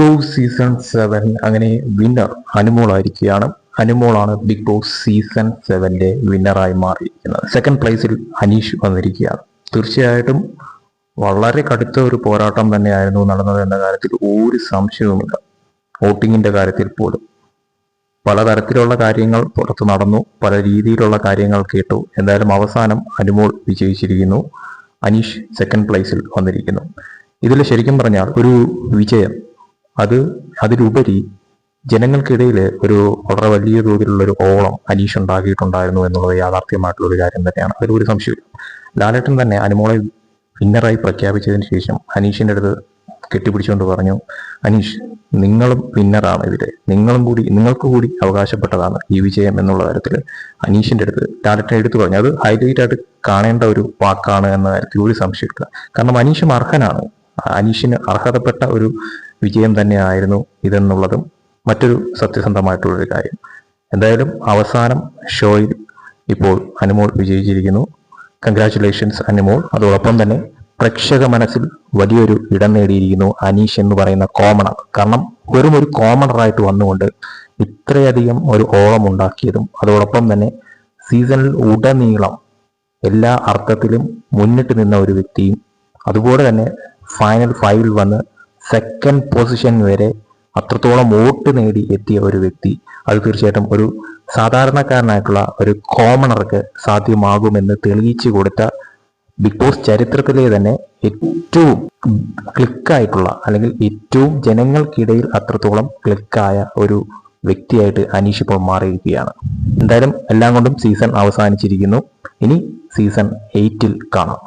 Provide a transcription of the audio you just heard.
Boss season seven അങ്ങനെ winner അനുമോളായിരിക്കുകയാണ് അനുമോളാണ് ബിഗ് ബോസ് സീസൺ സെവന്റെ വിന്നറായി മാറിയിരിക്കുന്നത്. സെക്കൻഡ് പ്ലേസിൽ അനീഷ് വന്നിരിക്കുകയാണ്. തീർച്ചയായിട്ടും വളരെ കടുത്ത ഒരു പോരാട്ടം തന്നെയായിരുന്നു നടന്നത് എന്ന കാര്യത്തിൽ ഒരു സംശയവുമില്ല. വോട്ടിങ്ങിന്റെ കാര്യത്തിൽ പോലും. പലതരത്തിലുള്ള കാര്യങ്ങൾ പുറത്തു നടന്നു. പല രീതിയിലുള്ള കാര്യങ്ങൾ കേട്ടു. എന്തായാലും അവസാനം അനുമോൾ വിജയിച്ചിരിക്കുന്നു. അനീഷ് സെക്കൻഡ് പ്ലേസിൽ വന്നിരിക്കുന്നു. ഇതിൽ ശരിക്കും പറഞ്ഞാൽ ഒരു വിജയം അത് അതിലുപരി ജനങ്ങൾക്കിടയിൽ ഒരു വളരെ വലിയ തോതിലുള്ള ഒരു ഓളം അനീഷ് ഉണ്ടാക്കിയിട്ടുണ്ടായിരുന്നു എന്നുള്ളത് യാഥാർത്ഥ്യമായിട്ടുള്ള ഒരു കാര്യം തന്നെയാണ്. അതിൽ ഒരു സംശയം ലാലേട്ടൻ തന്നെ അനുമോളെ വിന്നറായി പ്രഖ്യാപിച്ചതിന് ശേഷം അനീഷിന്റെ അടുത്ത് കെട്ടിപ്പിടിച്ചുകൊണ്ട് പറഞ്ഞു അനീഷ് നിങ്ങളും വിന്നറാണ് ഇവിടെ. നിങ്ങളും കൂടി നിങ്ങൾക്ക് കൂടി അവകാശപ്പെട്ടതാണ് ഈ വിജയം എന്നുള്ള തരത്തിൽ അനീഷിന്റെ അടുത്ത് ലാലേട്ടൻ എടുത്തു പറഞ്ഞു. അത് ഹൈലൈറ്റ് ആയിട്ട് കാണേണ്ട ഒരു വാക്കാണ് എന്ന തരത്തിൽ ഒരു സംശയമില്ല കാരണം അനീഷും അർഹനാണ്. അനീഷിന് അർഹതപ്പെട്ട ഒരു വിജയം തന്നെയായിരുന്നു ഇതെന്നുള്ളതും മറ്റൊരു സത്യസന്ധമായിട്ടുള്ളൊരു കാര്യം. എന്തായാലും അവസാനം ഷോയിൽ ഇപ്പോൾ അനുമോൾ വിജയിച്ചിരിക്കുന്നു. കൺഗ്രാറ്റുലേഷൻസ് അനുമോൾ. അതോടൊപ്പം തന്നെ പ്രേക്ഷക മനസ്സിൽ വലിയൊരു ഇടം നേടിയിരിക്കുന്നു അനീഷ് എന്ന് പറയുന്ന കോമണർ. കാരണം വെറും ഒരു കോമണറായിട്ട് വന്നുകൊണ്ട് ഇത്രയധികം ഒരു ഓളം ഉണ്ടാക്കിയതും അതോടൊപ്പം തന്നെ സീസണിൽ ഉടനീളം എല്ലാ അർത്ഥത്തിലും മുന്നിട്ട് നിന്ന ഒരു വ്യക്തിയും അതുപോലെ തന്നെ ഫൈനൽ ഫൈവിൽ വന്ന് സെക്കൻഡ് പൊസിഷൻ വരെ അത്രത്തോളം വോട്ട് നേടി എത്തിയ ഒരു വ്യക്തി അത് തീർച്ചയായിട്ടും ഒരു സാധാരണക്കാരനായിട്ടുള്ള ഒരു കോമണർക്ക് സാധ്യമാകുമെന്ന് തെളിയിച്ചു കൊടുത്ത ബിഗ് ബോസ് ചരിത്രത്തിലെ തന്നെ ഏറ്റവും ക്ലിക്കായിട്ടുള്ള അല്ലെങ്കിൽ ഏറ്റവും ജനങ്ങൾക്കിടയിൽ അത്രത്തോളം ക്ലിക്കായ ഒരു വ്യക്തിയായിട്ട് അനീഷ് ഇപ്പോൾ മാറിയിരിക്കുകയാണ്. എന്തായാലും എല്ലാം കൊണ്ടും സീസൺ അവസാനിച്ചിരിക്കുന്നു. ഇനി സീസൺ എയ്റ്റിൽ കാണാം.